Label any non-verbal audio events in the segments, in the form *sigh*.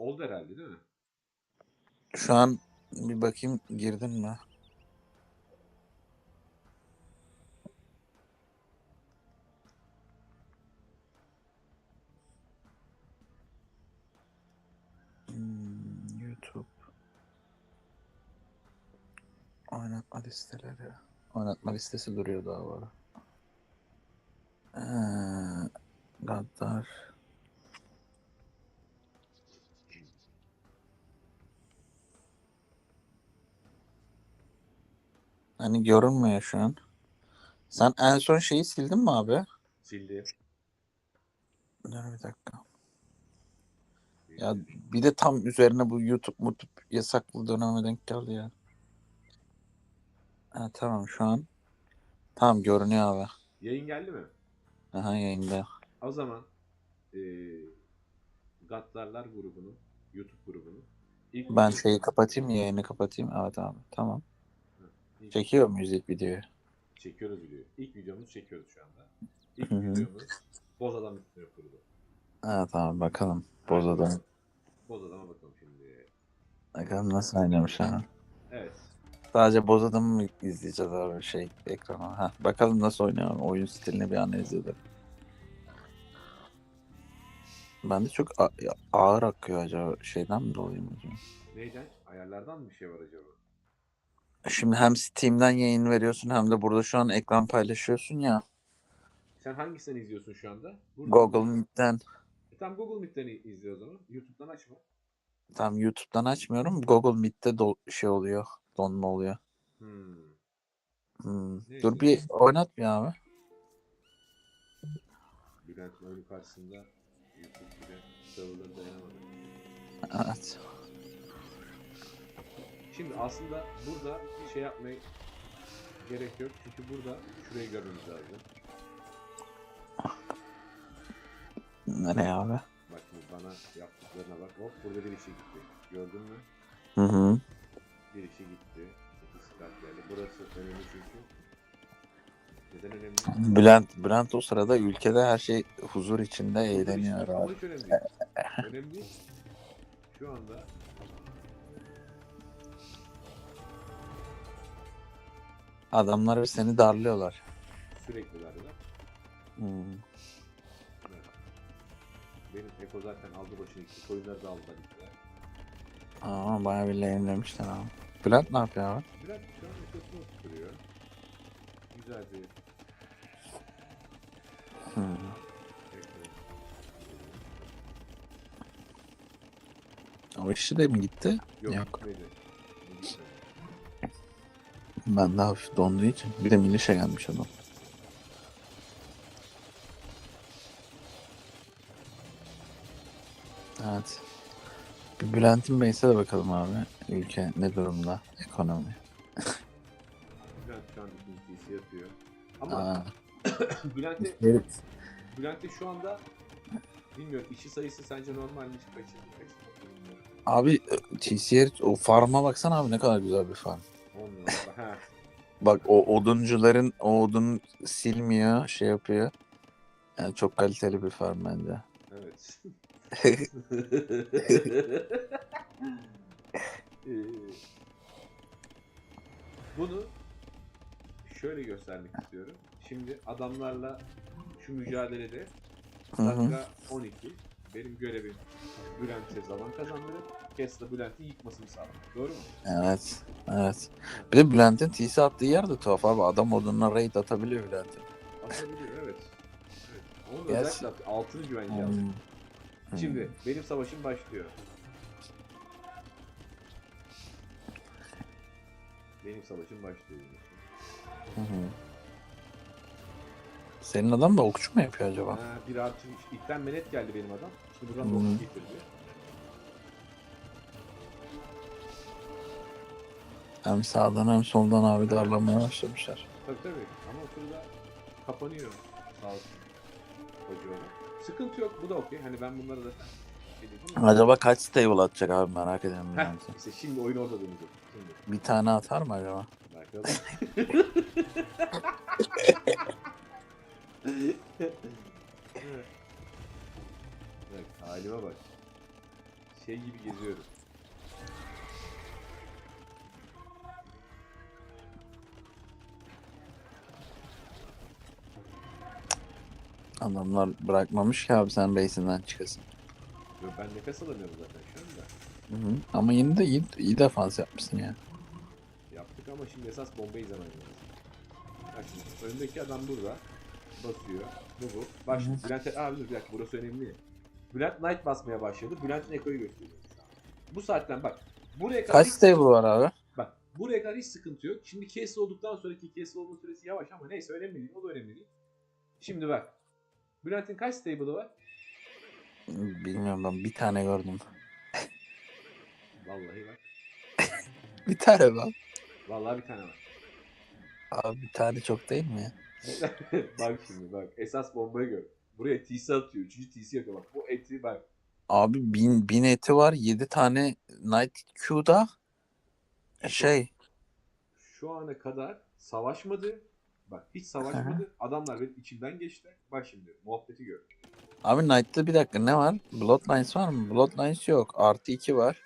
Oldu herhalde değil mi? Şu an bir bakayım girdin mi? Hmm, YouTube. Oynatma listeleri. Oynatma listesi duruyor daha var. Ee, Gaddar. Hani görünmüyor şu an. Sen en son şeyi sildin mi abi? Sildi. Dur bir dakika. Ya bir de tam üzerine bu YouTube mutup yasaklı döneme denk geldi ya. Ha, tamam şu an. Tamam görünüyor abi. Yayın geldi mi? Aha yayında. O zaman eee Gattarlar grubunun, YouTube grubunun ilk Ben şeyi kapatayım? Yayını kapatayım. Evet abi. Tamam. Çekiyor muyuz ilk videoyu? çekiyoruz videoyu. İlk videomuzu çekiyoruz şu anda. İlk videomuz Boz Adam üstüne kurulu. Evet abi bakalım. Boza'dan. Boz Adam'a bakalım şimdi. Bakalım nasıl oynamış ha. Evet. Sadece Boza'dan mı izleyeceğiz abi şey ekrana? Ha, bakalım nasıl oynuyor. Oyun stilini bir analiz edelim. Bende çok a- ağır akıyor acaba. Şeyden mi dolayı mı? Neyden? Ayarlardan mı bir şey var acaba? Şimdi hem Steam'den yayın veriyorsun hem de burada şu an ekran paylaşıyorsun ya. Sen hangisinden izliyorsun şu anda? Burada Google? Meet'ten. E, tam Google Meet'ten izliyor o zaman. YouTube'dan açma. Tam YouTube'dan açmıyorum. Google Meet'te do- şey oluyor. Donma oluyor. Hmm. Hmm. Neyse. Dur bir oynat bir abi. Bülent'in oyunu karşısında YouTube bile serverları dayanamadı. Evet. Şimdi aslında burada şey yapmaya gerek yok. Çünkü burada şurayı görmemiz lazım. Nereye abi? Bak şimdi bana yaptıklarına bak. Hop burada bir işe gitti. Gördün mü? Hı hı. Bir işe gitti. İki start geldi. Burası önemli çünkü. Neden önemli? Bülent, Bülent o sırada ülkede her şey huzur içinde eğleniyor abi. hiç önemli önemli. Şu anda Adamlar seni darlıyorlar. sürekli darbeler. Hmm. Evet. Benim Eko zaten aldı başını gitti. Koyunları da aldılar gittiler. Aa, bayağı bir lehimlemişler abi. Bülent ne yapıyor abi? Bülent şu an Eko'sunu tutturuyor. Güzel bir Hmm. O işi de mi gitti? Yok, Yok. gitmedi. Ben de hafif donduğu için. Bir de minişe gelmiş adam. Evet. Bir Bülent'in Bey'se de bakalım abi. Ülke ne durumda? Ekonomi. Bülent şu an ikincisi yapıyor. Ama Aa, *coughs* Bülent'e evet. Bülent'e şu anda bilmiyorum işi sayısı sence normal mi? Kaçıncı kaçıncı bilmiyorum. Abi TCR o farma baksana abi ne kadar güzel bir farm. Ha. *laughs* Bak o oduncuların o odun silmiyor, şey yapıyor. Yani çok kaliteli bir farm bence. Evet. Ee, *laughs* Bunu şöyle göstermek istiyorum. Şimdi adamlarla şu mücadelede dakika 12 benim görevim Bülent'e zaman kazandırıp Kesla Bülent'i yıkmasını sağlamak. Doğru mu? Evet. Evet. Bir de Bülent'in TC attığı yer de tuhaf abi. Adam odununa raid atabiliyor Bülent'in. Atabiliyor evet. evet. Onu da Yes. özellikle at- altını güvence aldım. Hmm. Hmm. Şimdi benim savaşım başlıyor. Benim savaşım başlıyor. Hı hı. Senin adam da okçu mu yapıyor acaba? Ha, bir artı ilkten menet geldi benim adam. Şimdi buradan Hmm. dokuz getirdi. Hem sağdan hem soldan abi darlamaya başlamışlar. Tabii tabii. Ama o sırada kapanıyor. Sağ olsun. Sıkıntı yok. Bu da okey. Hani ben bunları da şey dedim. Acaba kaç stable atacak abi merak ediyorum Heh, Bülent'in. işte şimdi oyun orada dönecek. Şimdi. Bir tane atar mı acaba? Bakalım. *laughs* evet. Evet, halime bak. şey gibi geziyorum. Adamlar bırakmamış ki abi sen base'inden çıkasın. Yo, ben nefes alamıyorum zaten şu anda. Hı hı. Ama yine de iyi, iyi defans yapmışsın ya. Yaptık ama şimdi esas bombayı zaman lazım. Bak şimdi önündeki adam burada. Basıyor. Bu bu. Bak şimdi Bülent... Abi dur bir dakika burası önemli. Bülent Knight basmaya başladı. Bülent'in ekoyu gösteriyor. Bu saatten bak. Buraya kadar Kaç hiç- stable var abi? Bak buraya kadar hiç sıkıntı yok. Şimdi kes olduktan sonraki kes olma süresi yavaş ama neyse önemli değil. O da önemli değil. Şimdi bak. Bülent'in kaç stable'ı var? Bilmiyorum ben bir tane gördüm. Vallahi bak. *laughs* Bir tane bak. Vallahi bir tane var. Abi bir tane çok değil mi ya? *laughs* bak şimdi bak. Esas bombayı gör. Buraya TC atıyor. Üçüncü TC yapıyor. Bak bu eti bak. Abi bin, bin eti var. Yedi tane Night Q'da şey Şu ana kadar savaşmadı. Bak hiç savaşmadı. Adamlar benim içimden geçti. Bak şimdi muhabbeti gör. Abi Knight'ta bir dakika ne var? Bloodlines var mı? Bloodlines yok. Artı 2 var.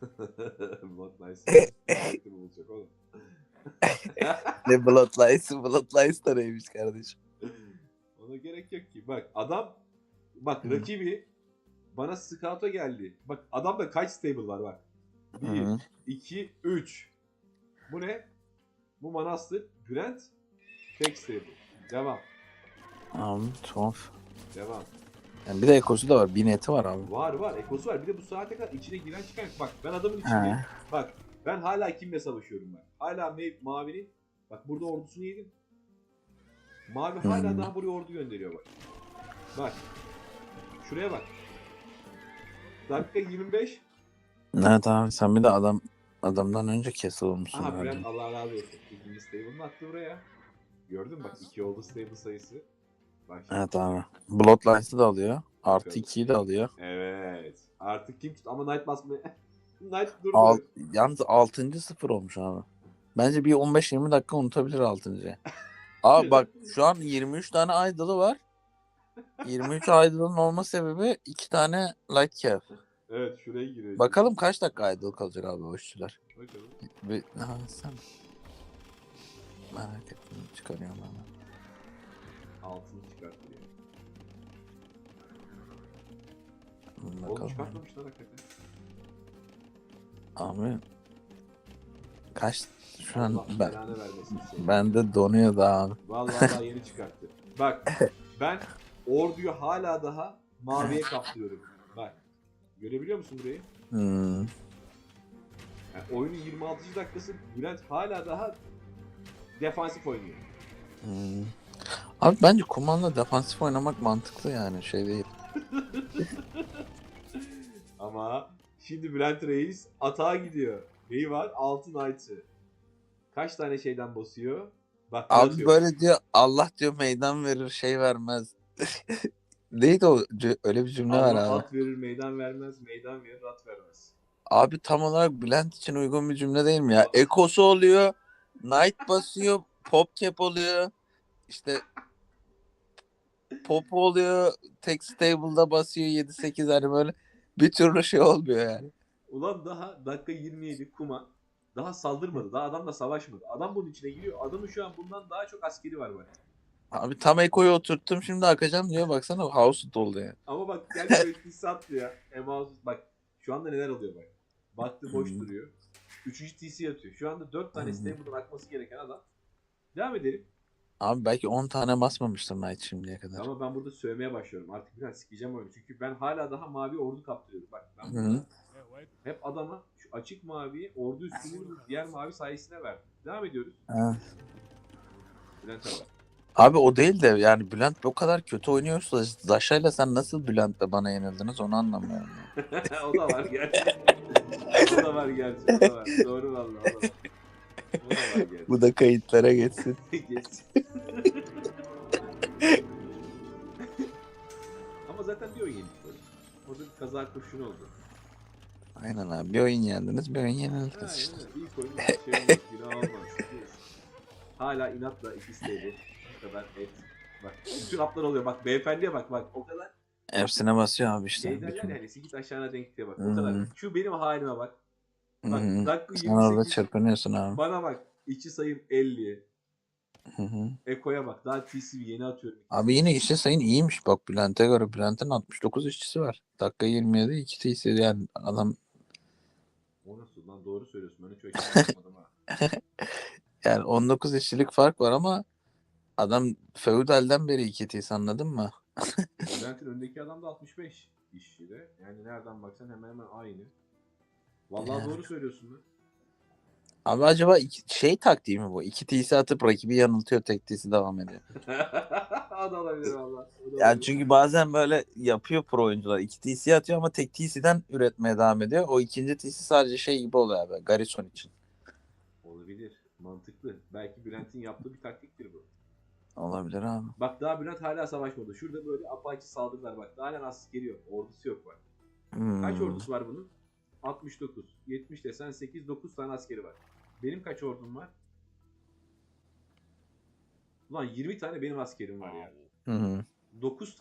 *laughs* Blood Nice. Muhabbeti bulacak oğlum. *laughs* Ne Bloodlines? Bloodlines da neymiş kardeşim? Ona gerek yok ki. Bak adam bak Hı. rakibi bana scout'a geldi. Bak adamda kaç stable var bak. Hı 1, hı. 2, 3. Bu ne? Bu Manastır. Brent. Tek stable. Devam. Abi tuhaf. Devam. Yani bir de ekosu da var. Bin eti var abi. Var var. Ekosu var. Bir de bu saate kadar içine giren çıkan. Bak ben adamın içinde. He. Bak ben hala kimle savaşıyorum ben. Hala me- Mavi'nin. Bak burada ordusunu yedim. Mavi hala Hmm. daha buraya ordu gönderiyor bak. Bak. Şuraya bak. Dakika 25. Evet abi sen bir de adam adamdan önce kesil olmuşsun. Aha. Bülent Allah razı olsun. İkinci stable'ını attı buraya. Gördün mü bak iki oldu stable sayısı. Bak şimdi. Evet abi. Bloodlines'ı da alıyor. Artı Bakalım. 2'yi de alıyor. Evet. Artık kim tut ama Knight basmaya. *laughs* Knight durdu. Al, yalnız 6. sıfır olmuş abi. Bence bir 15-20 dakika unutabilir 6. Abi *laughs* bak şu an 23 tane idol'ı var. 23 *laughs* idol'ın olma sebebi 2 tane light cap. Evet şuraya giriyor. Bakalım kaç dakika idol kalacak abi o işçiler. Bakalım. Bir, ha, sen. Merak ettim çıkarıyorum hemen. Altını çıkartıyor. Bir Oğlum Bakalım. çıkartmamışlar hakikaten. Abi kaç şu an Allah ben belanı vermesin seni. bende donuyor da abi. Vallahi daha yeni çıkarttı. Bak ben orduyu hala daha maviye kaplıyorum. Bak. Görebiliyor musun burayı? Hmm. Yani oyunun 26. dakikası Bülent hala daha defansif oynuyor. Hmm. Abi bence kumanda defansif oynamak mantıklı yani şey değil. *laughs* Ama şimdi Bülent Reis atağa gidiyor. Neyi var? Altın Knight'ı. Kaç tane şeyden basıyor? Bak Abi yazıyor. böyle diyor Allah diyor meydan verir şey vermez. *laughs* Neydi o öyle bir cümle var Allah abi. at verir meydan vermez, meydan verir at vermez. Abi tam olarak Bülent için uygun bir cümle değil mi ya? Ekosu oluyor, Knight basıyor, Pop Cap oluyor. İşte Pop oluyor, tek stable'da basıyor 7-8 hani böyle bir türlü şey olmuyor yani. Ulan daha dakika 27 kuma daha saldırmadı. Daha adamla savaşmadı. Adam bunun içine giriyor. Adamın şu an bundan daha çok askeri var bak. Abi tam Eko'yu oturttum şimdi akacağım diyor baksana house oldu yani. Ama bak gel böyle TC attı ya. Emma bak şu anda neler oluyor bak. Baktı boş Hı. duruyor. Üçüncü TC atıyor. Şu anda dört tane stable'dan akması gereken adam. Devam edelim. Abi belki 10 tane basmamıştır Knight şimdiye kadar. Ama ben burada sövmeye başlıyorum. Artık biraz sikeceğim oyunu. Çünkü ben hala daha mavi ordu kaptırıyorum. Bak ben Hı. burada hep adama şu açık maviyi ordu üstünün diğer mavi sayesine verdim. Devam ediyoruz. Ha. Bülent abi. Abi o değil de yani Bülent o kadar kötü oynuyorsa Zaşa'yla sen nasıl Bülent'le bana yenildiniz onu anlamıyorum. *laughs* o da var gerçi. O da var gerçi. O da var. *laughs* Doğru valla o da var. O da var gerçi. Bu da kayıtlara geçsin. *laughs* Geç. Ama zaten bir oyun yedik böyle. Orada bir kaza kurşun oldu. Aynen abi. Bir oyun yendiniz, bir oyun Ha, yenildiniz işte. yani ilk oyun şey olmaz, günah olmaz. Hala inatla iki stable. Bu kadar et. Bak bütün atlar oluyor. Bak beyefendiye bak bak. O kadar Hepsine basıyor abi işte. Şey derler bütün. ya hani git aşağına denk diye bak. O Hmm. kadar. Şu benim halime bak. Bak hı. dakika Sen orada 28. çırpınıyorsun abi. Bana bak. İçi sayım 50. Hı hı. Eko'ya bak. Daha TCV yeni atıyorum. Abi yine işçi sayın iyiymiş bak Bülent'e göre. Bülent'in 69 işçisi var. Dakika 27 2 TC yani adam O nasıl lan doğru söylüyorsun. Ben hiç öyle şey ha. *laughs* yani 19 işçilik fark var ama adam feudalden beri 2 TC anladın mı? Bülent'in önündeki adam da 65 işçi de. Yani nereden baksan hemen hemen aynı. Vallahi doğru söylüyorsun lan. Abi acaba iki, şey taktiği mi bu? 2 TC atıp rakibi yanıltıyor tek TC devam ediyor. *laughs* o da olabilir valla. Yani çünkü bazen böyle yapıyor pro oyuncular. 2 TC atıyor ama tek TC'den üretmeye devam ediyor. O ikinci TC sadece şey gibi oluyor abi. Garrison için. Olabilir. Mantıklı. Belki Bülent'in yaptığı bir taktiktir bu. Olabilir abi. Bak daha Bülent hala savaşmadı. Şurada böyle apaçı saldırılar bak. Daha hala askeri yok. Ordusu yok bak. Hmm. Kaç ordusu var bunun? 69. 70 desen 8, 9 tane askeri var. Benim kaç ordum var? Ulan 20 tane benim askerim var ya. Hı hı. 9 tane